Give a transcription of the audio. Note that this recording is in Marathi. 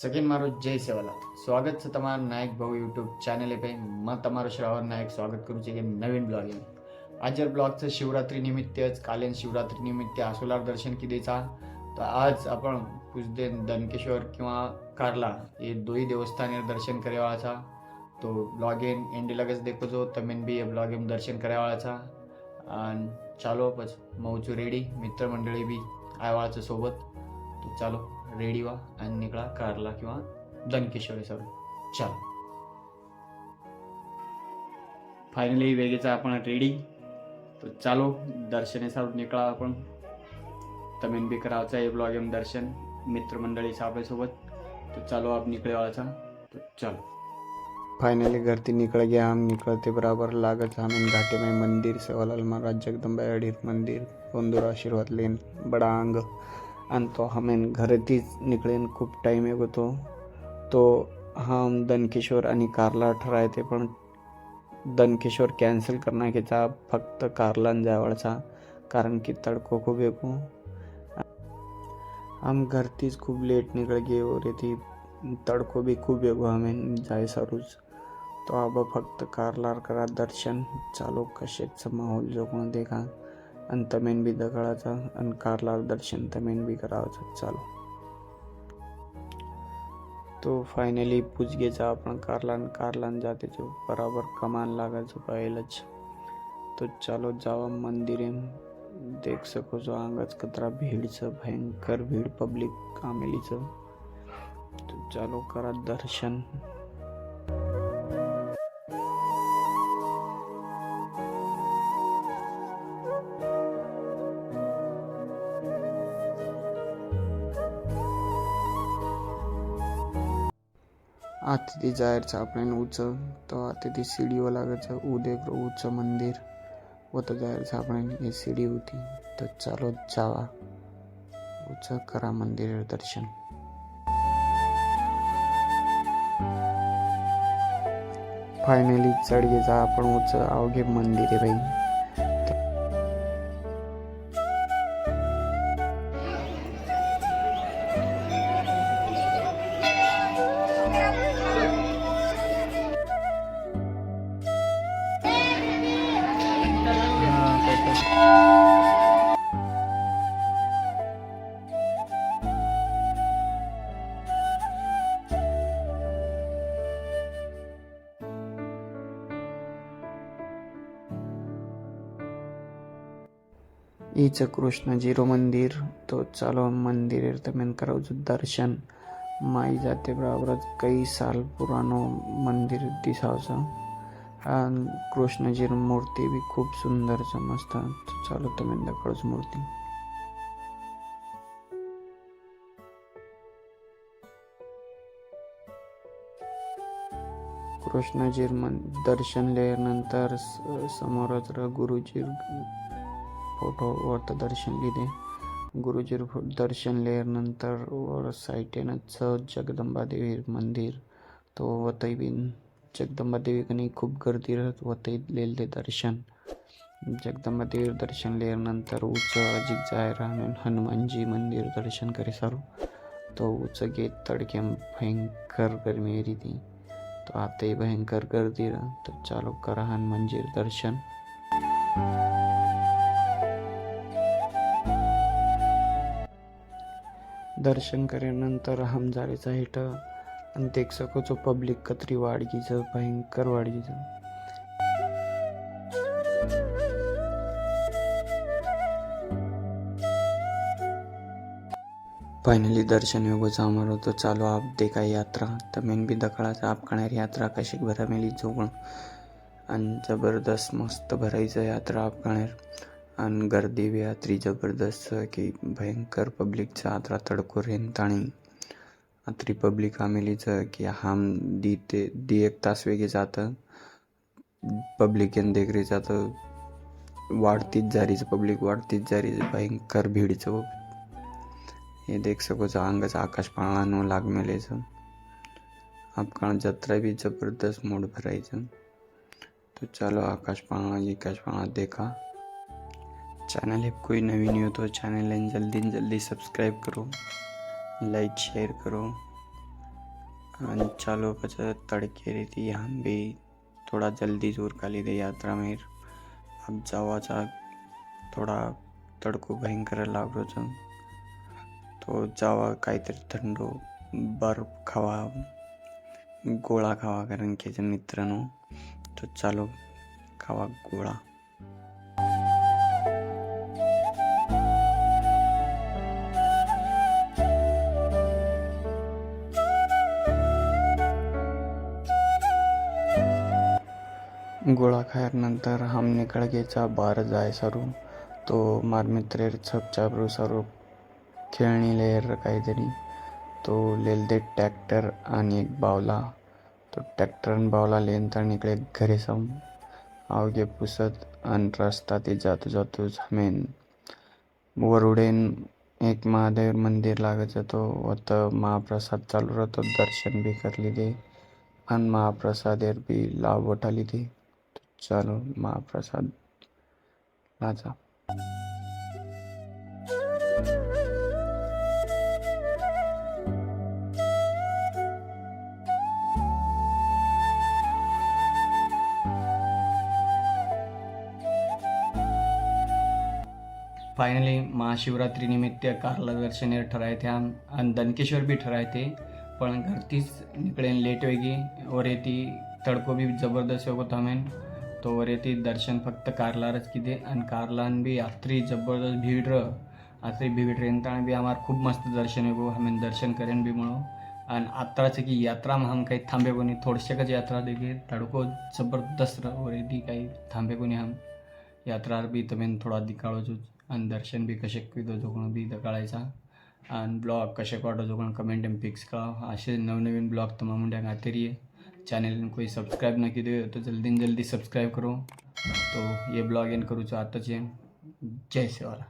સખી મારું જય સેવાલાલ સ્વાગત છે नायक भाऊ यूट्यूब चॅनल ચેનલે પર માં તમારું શ્રાવણ નાયક સ્વાગત કરું છું કે નવીન બ્લોગિંગ આજે ब्लॉग છે શિવરાत्री નિમિત્તે कालीन शिवरात्री निमित्त आसोलार दर्शन की किदेचा तर आज आपण पुजदे दनकेश्वर किंवा कार्ला हे दोही देवस्थाने दर्शन करेवाळाचा तो ब्लॉग इन एंडी लगेच देखो जो तमेन बी हे ब्लॉग एम दर्शन करेवाळाचा आणि चालो पच मौचू रेडी मित्रमंडळी बी आयवाळाच्या सोबत चालो रेडी व्हा आणि निकळा कारला किंवा दनकेश्वरी सर चाल. फायनली वेगेचा आपण रेडी तो चालो दर्शने सारून निकळा आपण. तमेन बी करावचा ए ब्लॉग एम दर्शन. मित्रमंडळी आपल्यासोबत तो चालो आप निकळे वाळाचा तो चालो. फायनली घरती निकळ निकल गया हम निकलते बराबर. लागत हमें घाटे में मंदिर. सेवालाल महाराज जगदम्बा अडीत मंदिर. बंधुर आशीर्वाद लेन. बड़ा अंग. आणि तो हमेन घरतीच निकळेन खूप टाईम एक होतो तो हम दनकेश्वर आणि कारला ठरायते पण दनकेश्वर कॅन्सल करणार करण्याचा फक्त कारलान जावळचा कारण की तडको खूप येको हम घरतीच खूप लेट निकल गए और थी तड़को बी खूप एगो हमेन जाय सरूज तो अब फक्त कारलार करा दर्शन चालू कशेच माहोल जो कोण देखा आणि तमेन बी दगडाचा आणि कारला दर्शन तमेन बी करावचं. चालो. तो फायनली पुजगेचा आपण कारलान कारलान जाते जो बराबर कमान लागायचं पाहिलंच. तो चालो जावा मंदिरे देख सको जो अंगाच कचरा भीडचं भयंकर भीड पब्लिक कामेलीचं. तो चालो करा दर्शन. आतिथी जायचं आपण उच तो आतिथी सीडीवर लागायचं उदय उच मंदिर. होतं जायचं आपण ही सीडी होती तर चालो जावा. उच करा मंदिर दर्शन. फायनली चढ जा आपण उच अवघे मंदिर आहे बाई. ईच कृष्णजीरो मंदिर तो चालो मंदिर तमेन करावचं दर्शन। माई जाते बराबरच कई साल पुरानो मंदिर दिसावचं आणि कृष्णजीर मूर्ती बी खूप सुंदर मस्त। चालो तमेन दकडच मूर्ती। कृष्णजीर मन दर्शन लिहिल्यानंतर समोरच र- फोटोवर दर्शन लिहिले गुरुजीर दर्शन लिहिल्यानंतर वर साईटेनच जगदंबा देवी मंदिर. तो वतई बिन जगदंबा देवी कनी खूप गर्दी राहत वतई लिहिले दर्शन. जगदंबा देवी दर्शन लिहिल्यानंतर उच अजिक जाय राहून हनुमानजी मंदिर दर्शन करे सारू. तो उच गेट तडके भयंकर गर्मी येरी ती तो आताही भयंकर गर्दी रहा तो चालू करा हनुमानजी दर्शन. दर्शन केल्यानंतर हमजारीचा हेट आणि देख सकोचो पब्लिक कतरी वाडगीचं भयंकर वाडगीचं. फायनली दर्शन योगोचा हमारो तो चालू आप देखा यात्रा. तमेन बी दखळाचा आप यात्रा. कशी भरा मेली जोगण आणि जबरदस्त मस्त भरायचं यात्रा आपकणार. आणि गर्दी बी रात्री जबरदस्त की भयंकर पब्लिकचं यात्रा तडको रेन आणि रात्री पब्लिक आमेलीचं की हम दी ते दी एक तास वेगळी जातं. पब्लिक येन देखरे जातं. वाढतीच जारीचं पब्लिक वाढतीच जारी भयंकर भीडचं. हे देख सको अंगच अंगाचं आकाश पाळणानं लाग मेलेचं. आपकाण जत्रा भी जबरदस्त मूड भरायचं. तो चलो आकाश पाळणा आकाश पाळणा देखा. चैनल है कोई नवी नहीं हो तो चैनल है जल्दी जल्दी सब्सक्राइब करो लाइक शेयर करो चलो बस तड़के रहती हम भी थोड़ा जल्दी जोर काली दे यात्रा में अब जावाचा थोडा तडको भयंकर लागलो जो तो जावा काहीतरी थंडो बर्फ खावा गोळा खावा कारण की मित्रांनो तो चालो खावा गोळा खाल्यानंतर हम निकळ गेचा जाय सरू तो मार छप छपछापरू सारू खेळणी लेर काहीतरी तो लेल दे ट्रॅक्टर आणि एक बावला. तो ट्रॅक्टरन बावला लेन तर निकळे घरी सम. आवगे पुसत आणि रस्ता ते जातो जातो हमेन वरुडेन एक महादेव मंदिर लागत जातो. वत महाप्रसाद चालू राहतो. दर्शन बी करली ते आणि महाप्रसादेर बी लाभ उठाली ते चालो महाप्रसाद लाजा फायनली महाशिवरात्रीनिमित्त कारला कार्ल ठराय ठरायते आणि दनकेश्वर बी ठरायते पण घरतीच इकडे लेट वेगी और येती तडको बी जबरदस्त होत हमें तोवर येते दर्शन फक्त कारलारच किते. आणि कारलान बी आत्री जबरदस्त भीड र. आत्री भीड रेंताण बी आम्हाला खूप मस्त दर्शन येऊ. हमेन दर्शन करेन बी म्हणू आणि आत्राचं की यात्रा मग हम काही थांबे कोणी. थोडशेकच यात्रा देखील. तडको जबरदस्त वर येते काही थांबे कोणी हम यात्रा बी तुम्ही थोडा दिकाळोच आणि दर्शन बी कशेक किती जोगण बी दकाळायचा. आणि ब्लॉग कशेक वाटो जोगण कमेंट एम फिक्स कळा असे नवनवीन ब्लॉग तुम्हाला म्हणल्या खातीर ये. चैनल कोई सब्सक्राइब न की तो जल्दी ने जल्दी सब्सक्राइब करो। तो ये ब्लॉग एंड करूँ चाहता छे जय सेवाला